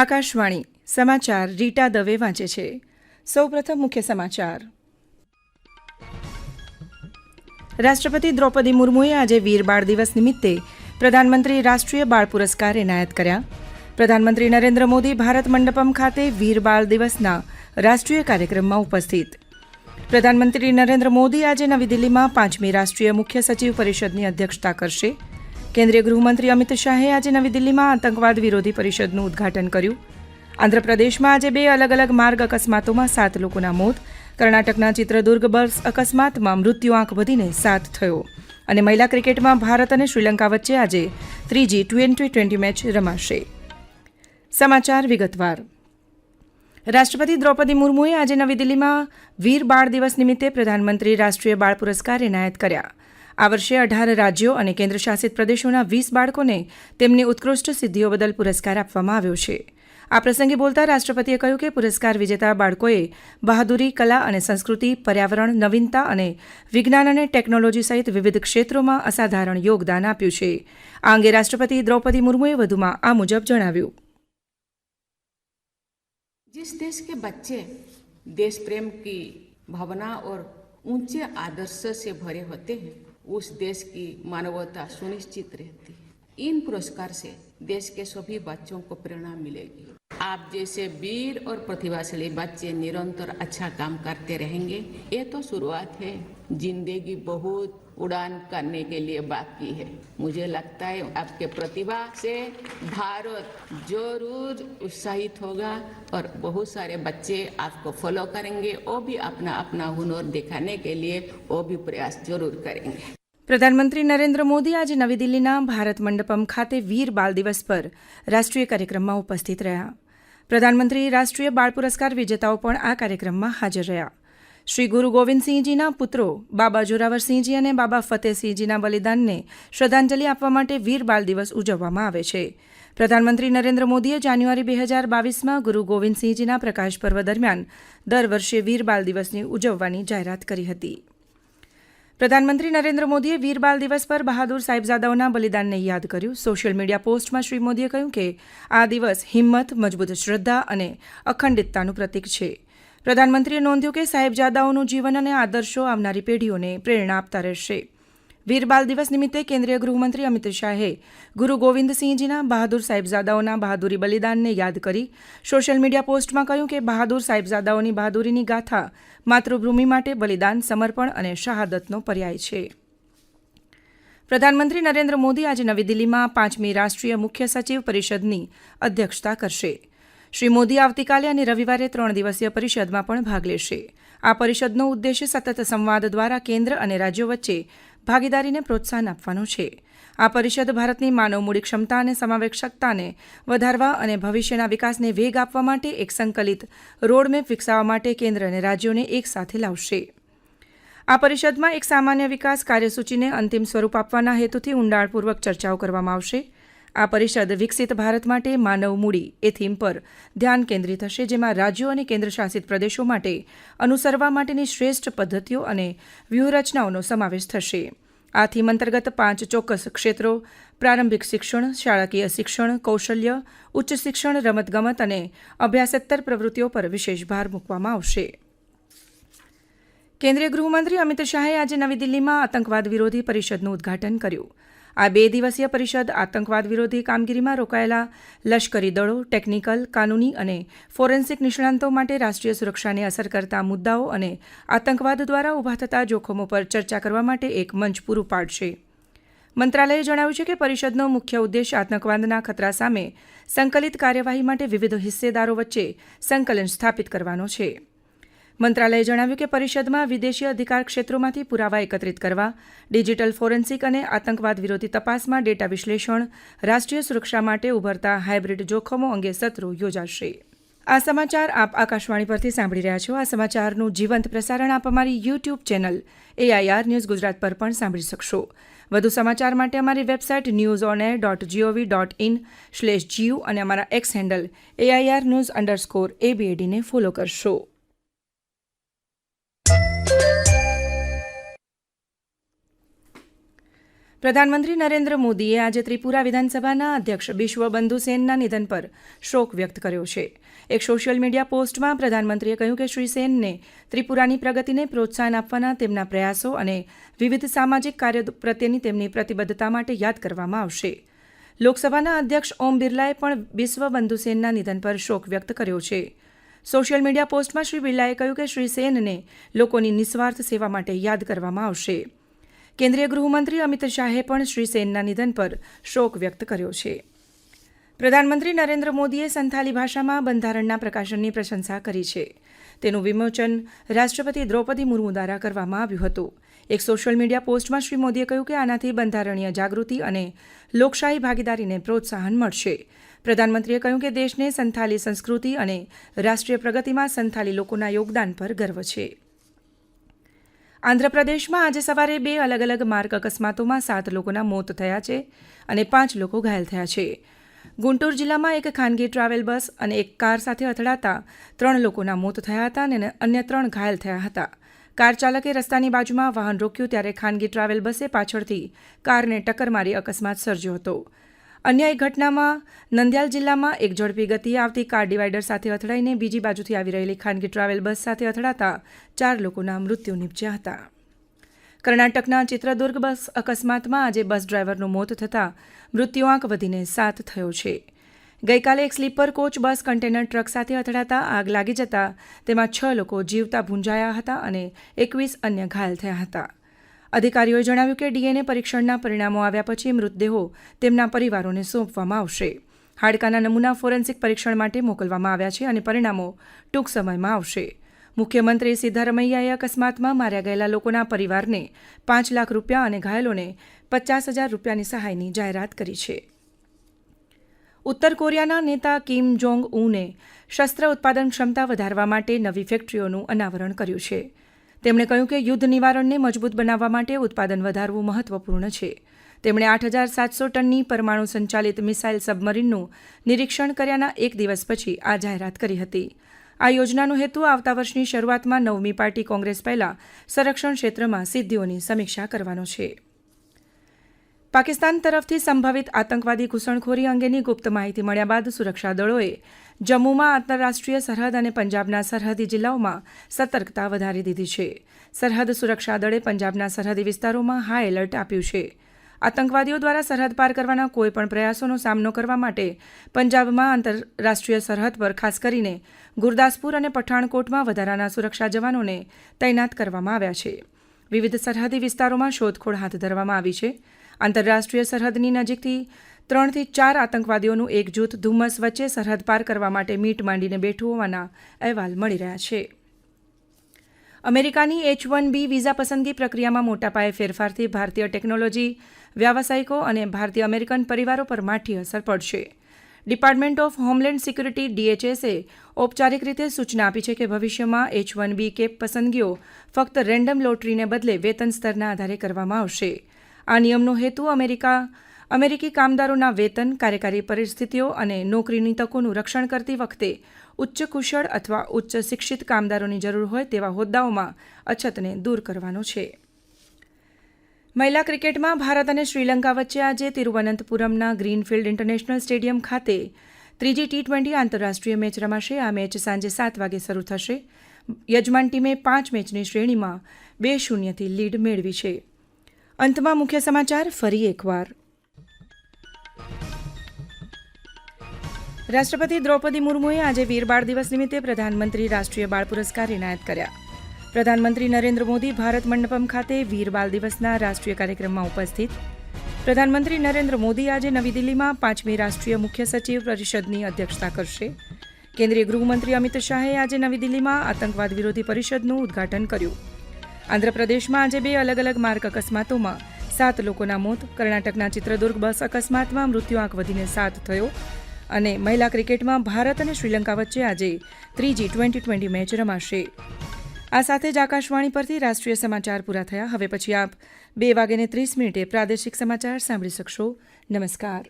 આકાશવાણી, સમાચાર રીટા દવે વાંચે છે. સૌપ્રથમ મુખ્ય સમાચાર. રાષ્ટ્રપતિ દ્રૌપદી મુર્મુએ આજે વીર બાળ દિવસ નિમિત્તે પ્રધાનમંત્રી રાષ્ટ્રીય બાળ પુરસ્કાર એનાયત કર્યા. પ્રધાનમંત્રી નરેન્દ્ર મોદી ભારત મંડપમ ખાતે વીર બાળ દિવસના રાષ્ટ્રીય કાર્યક્રમમાં ઉપસ્થિત. પ્રધાનમંત્રી નરેન્દ્ર મોદી આજે નવી દિલ્હીમાં પાંચમી રાષ્ટ્રીય મુખ્ય સચિવ પરિષદની અધ્યક્ષતા કરશે. કેન્દ્રીય ગૃહમંત્રી અમિત શાહે આજે નવી દિલ્હીમાં આતંકવાદ વિરોધી પરિષદનું ઉદ્ઘાટન કર્યું. આંધ્રપ્રદેશમાં આજે બે અલગ અલગ માર્ગ અકસ્માતોમાં સાત લોકોના મોત. કર્ણાટકના ચિત્રદુર્ગ બસ અકસ્માતમાં મૃત્યુ આંક વધીને સાત થયો. અને મહિલા ક્રિકેટમાં ભારત અને શ્રીલંકા વચ્ચે આજે ત્રીજી ટ્વેન્ટી ટ્વેન્ટી મેચ રમાશે. સમાચાર વિગતવાર. રાષ્ટ્રપતિ દ્રૌપદી મુર્મુએ આજે નવી દિલ્હીમાં વીર બાળ દિવસ નિમિત્તે પ્રધાનમંત્રી રાષ્ટ્રીય બાળ પુરસ્કાર એનાયત કર્યા. આ વર્ષે અઢાર રાજ્યો અને કેન્દ્રશાસિત પ્રદેશોના વીસ બાળકોને તેમની ઉત્કૃષ્ટ સિદ્ધિઓ બદલ પુરસ્કાર આપવામાં આવ્યો છે આ પ્રસંગે બોલતા રાષ્ટ્રપતિએ કહ્યું કે પુરસ્કાર વિજેતા બાળકોએ બહાદુરી કલા અને સંસ્કૃતિ પર્યાવરણ નવીનતા અને વિજ્ઞાન અને ટેકનોલોજી સહિત વિવિધ ક્ષેત્રોમાં અસાધારણ યોગદાન આપ્યું છે આ અંગે રાષ્ટ્રપતિ દ્રૌપદી મુર્મુએ વધુમાં આ મુજબ જણાવ્યું जिस देश के बच्चे देश प्रेम की भावना और ऊंचे आदर्श से भरे होते हैं उस देश की मानवता सुनिश्चित रहती है। इन पुरस्कार से देश के सभी बच्चों को प्रेरणा मिलेगी। आप जैसे वीर और प्रतिभाशाली बच्चे निरंतर अच्छा काम करते रहेंगे। ये तो शुरुआत है। ज़िंदगी बहुत उड़ान करने के लिए बाकी है। मुझे लगता है आपके प्रतिभा से भारत ज़रूर उत्साहित होगा और बहुत सारे बच्चे आपको फॉलो करेंगे। वो भी अपना अपना हुनर दिखाने के लिए वो भी प्रयास ज़रूर करेंगे। પ્રધાનમંત્રી નરેન્દ્ર મોદી આજે નવી દિલ્હીના ભારત મંડપમ ખાતે વીર બાલ દિવસ પર રાષ્ટ્રીય કાર્યક્રમમાં ઉપસ્થિત રહ્યા. પ્રધાનમંત્રી રાષ્ટ્રીય બાળ પુરસ્કાર વિજેતાઓ પણ આ કાર્યક્રમમાં હાજર રહ્યા. શ્રી ગુરુ ગોવિંદસિંહજીના પુત્રો બાબા જોરાવરસિંહજી અને બાબા ફતેહસિંહજીના બલિદાનને શ્રદ્ધાંજલિ આપવા માટે વીર બાળ દિવસ ઉજવવામાં આવે છે. પ્રધાનમંત્રી નરેન્દ્ર મોદીએ જાન્યુઆરી બે હજાર બાવીસમાં ગુરુ ગોવિંદસિંહજીના પ્રકાશ પર્વ દરમિયાન દર વર્ષે વીર બાળ દિવસની ઉજવવાની જાહેરાત કરી હતી. પ્રધાનમંત્રી નરેન્દ્ર મોદીએ વીર બાલ દિવસ પર બહાદુર સાહેબજાદાઓના બલિદાનને યાદ કર્યું. સોશિયલ મીડિયા પોસ્ટમાં શ્રી મોદીએ કહ્યું કે, આ દિવસ હિંમત, મજબૂત શ્રદ્ધા અને અખંડિતતાનું પ્રતીક છે. પ્રધાનમંત્રીએ નોંધ્યું કે સાહેબજાદાઓનું જીવન અને આદર્શો આવનારી પેઢીઓને પ્રેરણા આપતા રહેશે. વીર બાલ દિવસ નિમિત્તે કેન્દ્રીય ગૃહમંત્રી અમિત શાહે ગુરુ ગોવિંદસિંહજીના બહાદુર સાહેબજાદાઓના બહાદુરી બલિદાનને યાદ કરી સોશિયલ મીડિયા પોસ્ટમાં કહ્યું કે બહાદુર સાહેબજાદાઓની બહાદુરીની ગાથા માતૃભૂમિ માટે બલિદાન, સમર્પણ અને શહાદતનો પર્યાય છે. પ્રધાનમંત્રી નરેન્દ્ર મોદી આજે નવી દિલ્હીમાં પાંચમી રાષ્ટ્રીય મુખ્ય સચિવ પરિષદની અધ્યક્ષતા કરશે. શ્રી મોદી આવતીકાલે અને રવિવારે ત્રણ દિવસીય પરિષદમાં પણ ભાગ લેશે. આ પરિષદનો ઉદ્દેશ્ય સતત સંવાદ દ્વારા કેન્દ્ર અને રાજ્યો વચ્ચે ભાગીદારીને પ્રોત્સાહન આપવાનો છે. આ પરિષદ ભારતની માનવ મૂડી ક્ષમતા અને સમાવેશકતાને વધારવા અને ભવિષ્યના વિકાસને વેગ આપવા માટે એક સંકલિત રોડમેપ વિકસાવવા માટે કેન્દ્ર અને રાજ્યોને એક સાથે લાવશે. આ પરિષદમાં એક સામાન્ય વિકાસ કાર્યસૂચિને અંતિમ સ્વરૂપ આપવાના હેતુથી ઊંડાણપૂર્વક ચર્ચાઓ કરવામાં આવશે. આ પરિષદ વિકસિત ભારત માટે માનવ મૂડી એ થીમ પર ધ્યાન કેન્દ્રિત થશે જેમાં રાજ્યો અને કેન્દ્રશાસિત પ્રદેશો માટે અનુસરવા માટેની શ્રેષ્ઠ પદ્ધતિઓ અને વ્યૂહરચનાઓનો સમાવેશ થશે. આ થીમ અંતર્ગત પાંચ ચોક્કસ ક્ષેત્રો પ્રારંભિક શિક્ષણ, શાળાકીય શિક્ષણ, કૌશલ્ય, ઉચ્ચ શિક્ષણ, રમતગમત અને અભ્યાસેત્તર પ્રવૃત્તિઓ પર વિશેષ ભાર મૂકવામાં આવશે. કેન્દ્રીય ગૃહમંત્રી અમિત શાહે આજે નવી દિલ્હીમાં આતંકવાદ વિરોધી પરિષદનું ઉદ્ઘાટન કર્યું. આ બે દિવસીય પરિષદ આતંકવાદ વિરોધી કામગીરીમાં રોકાયેલા લશ્કરી દળો, ટેકનિકલ, કાનૂની અને ફોરેન્સિક નિષ્ણાંતો માટે રાષ્ટ્રીય સુરક્ષાને અસર કરતા મુદ્દાઓ અને આતંકવાદ દ્વારા ઊભા થતા જોખમો પર ચર્ચા કરવા માટે એક મંચ પૂરું પાડશે. મંત્રાલયે જણાવ્યું છે કે પરિષદનો મુખ્ય ઉદ્દેશ આતંકવાદના ખતરા સામે સંકલિત કાર્યવાહી માટે વિવિધ હિસ્સેદારો વચ્ચે સંકલન સ્થાપિત કરવાનો છે. મંત્રાલયે જણાવ્યું કે પરિષદમાં વિદેશી અધિકાર ક્ષેત્રોમાંથી પુરાવા એકત્રિત કરવા, ડિજિટલ ફોરેન્સિક અને આતંકવાદ વિરોધી તપાસમાં ડેટા વિશ્લેષણ, રાષ્ટ્રીય સુરક્ષા માટે ઉભરતા હાઇબ્રિડ જોખમો અંગે સત્રો યોજાશે. આ સમાચાર આપ આકાશવાણી પરથી સાંભળી રહ્યા છો. આ સમાચારનું જીવંત પ્રસારણ આપ અમારી YouTube channel AIR news Gujarat પર પણ સાંભળી શકશો. વધુ સમાચાર માટે અમારી website news on air dot GOV dot in slash GU અને અમારા X handle AIR news underscore એબીએડીને follow કરશો. પ્રધાનમંત્રી નરેન્દ્ર મોદીએ આજે ત્રિપુરા વિધાનસભાના અધ્યક્ષ બિશ્વબંધુ સેનના નિધન પર શોક વ્યક્ત કર્યો છે. એક સોશિયલ મીડિયા પોસ્ટમાં પ્રધાનમંત્રીએ કહ્યું કે શ્રી સેનને ત્રિપુરાની પ્રગતિને પ્રોત્સાહન આપવાના તેમના પ્રયાસો અને વિવિધ સામાજિક કાર્ય પ્રત્યેની તેમની પ્રતિબદ્ધતા માટે યાદ કરવામાં આવશે. લોકસભાના અધ્યક્ષ ઓમ બિરલાએ પણ બિશ્વબંધુ સેનના નિધન પર શોક વ્યક્ત કર્યો છે. સોશિયલ મીડિયા પોસ્ટમાં શ્રી બિરલાએ કહ્યું કે શ્રી સેનને લોકોની નિસ્વાર્થ સેવા માટે યાદ કરવામાં આવશે. કેન્દ્રીય ગૃહમંત્રી અમિત શાહે પણ શ્રી સેનના નિધન પર શોક વ્યક્ત કર્યો છે. પ્રધાનમંત્રી નરેન્દ્ર મોદીએ સંથાલી ભાષામાં બંધારણના પ્રકાશનની પ્રશંસા કરી છે. તેનું વિમોચન રાષ્ટ્રપતિ દ્રૌપદી મુર્મુ દ્વારા કરવામાં આવ્યું હતું. એક સોશિયલ મીડિયા પોસ્ટમાં શ્રી મોદીએ કહ્યું કે આનાથી બંધારણીય જાગૃતિ અને લોકશાહી ભાગીદારીને પ્રોત્સાહન મળશે. પ્રધાનમંત્રીએ કહ્યું કે દેશને સંથાલી સંસ્કૃતિ અને રાષ્ટ્રીય પ્રગતિમાં સંથાલી લોકોના યોગદાન પર ગર્વ છે. આંધ્રપ્રદેશમાં આજે સવારે બે અલગ અલગ માર્ગ અકસ્માતોમાં સાત લોકોના મોત થયા છે અને પાંચ લોકો ઘાયલ થયા છે. ગુંટુર જિલ્લામાં એક ખાનગી ટ્રાવેલ બસ અને એક કાર સાથે અથડાતા ત્રણ લોકોના મોત થયા હતા અને અન્ય ત્રણ ઘાયલ થયા હતા. કાર ચાલકે રસ્તાની બાજુમાં વાહન રોક્યું ત્યારે ખાનગી ટ્રાવેલ બસે પાછળથી કારને ટક્કર મારી અકસ્માત સર્જ્યો હતો. અન્ય એક ઘટનામાં નંદિયાલ જિલ્લામાં એક ઝડપી ગતિએ આવતી કાર ડિવાઈડર સાથે અથડાઈને બીજી બાજુથી આવી રહેલી ખાનગી ટ્રાવેલ બસ સાથે અથડાતા ચાર લોકોના મૃત્યુ નીપજ્યા હતા. કર્ણાટકના ચિત્રદુર્ગ બસ અકસ્માતમાં આજે બસ ડ્રાઈવરનું મોત થતાં મૃત્યુઆંક વધીને સાત થયો છે. ગઈકાલે એક sleeper coach bus container truck સાથે અથડાતા આગ લાગી જતા તેમાં છ લોકો જીવતા ભૂંજાયા હતા અને એકવીસ અન્ય ઘાયલ થયા હતા. અધિકારીઓએ જણાવ્યું કે ડીએનએ પરીક્ષણના પરિણામો આવ્યા પછી મૃતદેહો તેમના પરિવારોને સોંપવામાં આવશે. હાડકાના નમૂના ફોરેન્સિક પરીક્ષણ માટે મોકલવામાં આવ્યા છે અને પરિણામો ટૂંક સમયમાં આવશે. મુખ્યમંત્રી સિદ્ધારમૈયાએ અકસ્માતમાં માર્યા ગયેલા લોકોના પરિવારને પાંચ લાખ રૂપિયા અને ઘાયલોને પચાસ હજાર રૂપિયાની સહાયની જાહેરાત કરી છે. ઉત્તર કોરિયાના નેતા કિમ જોંગ ઉને શસ્ત્ર ઉત્પાદન ક્ષમતા વધારવા માટે નવી ફેક્ટરીઓનું અનાવરણ કર્યું છે. તેમણે કહ્યું કે યુદ્ધ નિવારણને મજબૂત બનાવવા માટે ઉત્પાદન વધારવું મહત્વપૂર્ણ છે. તેમણે આઠ હજાર સાતસો ટનની પરમાણુ સંચાલિત મિસાઇલ સબમરીનનું નિરીક્ષણ કર્યાના એક દિવસ પછી આ જાહેરાત કરી હતી. આ યોજનાનો હેતુ આવતા વર્ષની શરૂઆતમાં નવમી પાર્ટી કોંગ્રેસ પહેલા સંરક્ષણ ક્ષેત્રમાં સિદ્ધિઓની સમીક્ષા કરવાનો છે. પાકિસ્તાન તરફથી સંભવિત આતંકવાદી ઘૂસણખોરી અંગેની ગુપ્ત માહિતી મળ્યા બાદ સુરક્ષા દળોએ જમ્મુમાં આંતરરાષ્ટ્રીય સરહદ અને પંજાબના સરહદી જિલ્લાઓમાં સતર્કતા વધારી દીધી છે. સરહદ સુરક્ષા દળે પંજાબના સરહદી વિસ્તારોમાં હાઈ એલર્ટ આપ્યું છે. આતંકવાદીઓ દ્વારા સરહદ પાર કરવાના કોઈપણ પ્રયાસોનો સામનો કરવા માટે પંજાબમાં આંતરરાષ્ટ્રીય સરહદ પર ખાસ કરીને ગુરદાસપુર અને પઠાણકોટમાં વધારાના સુરક્ષા જવાનોને તૈનાત કરવામાં આવ્યા છે. વિવિધ સરહદી વિસ્તારોમાં શોધખોળ હાથ ધરવામાં આવી છે. આંતરરાષ્ટ્રીય સરહદની નજીકથી ત્રણથી ચાર આતંકવાદીઓનું એક જૂથ ધુમ્મસ વચ્ચે સરહદ પાર કરવા માટે મીટ માંડીને બેઠું હોવાના અહેવાલ મળી રહ્યા છે. અમેરિકાની એચ વન બી વિઝા પસંદગી પ્રક્રિયામાં મોટા પાયે ફેરફારથી ભારતીય ટેકનોલોજી, વ્યાવસાયિકો અને ભારતીય અમેરિકન પરિવારો પર માઠી અસર પડશે. ડિપાર્ટમેન્ટ ઓફ હોમલેન્ડ સિક્યુરિટી ડીએચએસએ ઔપચારિક રીતે સૂચના આપી છે કે ભવિષ્યમાં એચ વન બી કેપ પસંદગીઓ ફક્ત રેન્ડમ લોટરીને બદલે વેતન સ્તરના આધારે કરવામાં આવશે. આ નિયમનો હેતુ અમેરિકા, અમેરિકી કામદારોના વેતન, કાર્યકારી પરિસ્થિતિઓ અને નોકરીની તકોનું રક્ષણ કરતી વખતે ઉચ્ચ કુશળ અથવા ઉચ્ચ શિક્ષિત કામદારોની જરૂર હોય તેવા હોદ્દાઓમાં અછતને દૂર કરવાનો છે. મહિલા ક્રિકેટમાં ભારત અને શ્રીલંકા વચ્ચે આજે તિરુવનંતપુરમના ગ્રીનફિલ્ડ ઇન્ટરનેશનલ સ્ટેડિયમ ખાતે ત્રીજી ટી ટ્વેન્ટી આંતરરાષ્ટ્રીય મેચ રમાશે. આ મેચ સાંજે સાત વાગે શરૂ થશે. યજમાન ટીમે પાંચ મેચની શ્રેણીમાં બે શૂન્યથી લીડ મેળવી છે. અંતમાં મુખ્ય સમાચાર ફરી એકવાર. રાષ્ટ્રપતિ દ્રૌપદી મુર્મુએ આજે વીર બાળ દિવસ નિમિત્તે પ્રધાનમંત્રી રાષ્ટ્રીય બાળ પુરસ્કાર એનાયત કર્યા. પ્રધાનમંત્રી નરેન્દ્ર મોદી ભારત મંડપમ ખાતે વીર બાળ દિવસના રાષ્ટ્રીય કાર્યક્રમમાં ઉપસ્થિત. પ્રધાનમંત્રી નરેન્દ્ર મોદી આજે નવી દિલ્હીમાં પાંચમી રાષ્ટ્રીય મુખ્ય સચિવ પરિષદની અધ્યક્ષતા કરશે. કેન્દ્રીય ગૃહમંત્રી અમિત શાહે આજે નવી દિલ્હીમાં આતંકવાદ વિરોધી પરિષદનું ઉદ્ઘાટન કર્યું. આંધ્રપ્રદેશમાં આજે બે અલગ અલગ માર્ગ અકસ્માતોમાં સાત લોકોના મોત, કર્ણાટકના ચિત્રદુર્ગ બસ અકસ્માતમાં મૃત્યુઆંક વધીને સાત થયો અને મહિલા ક્રિકેટમાં ભારત અને શ્રીલંકા વચ્ચે આજે ત્રીજી ટ્વેન્ટી ટ્વેન્ટી મેચ રમાશે. આ સાથે જ આકાશવાણી પરથી રાષ્ટ્રીય સમાચાર પૂરા થયા. હવે પછી આપ બે વાગ્યાને ત્રીસ મિનિટે પ્રાદેશિક સમાચાર સાંભળી શકશો. નમસ્કાર.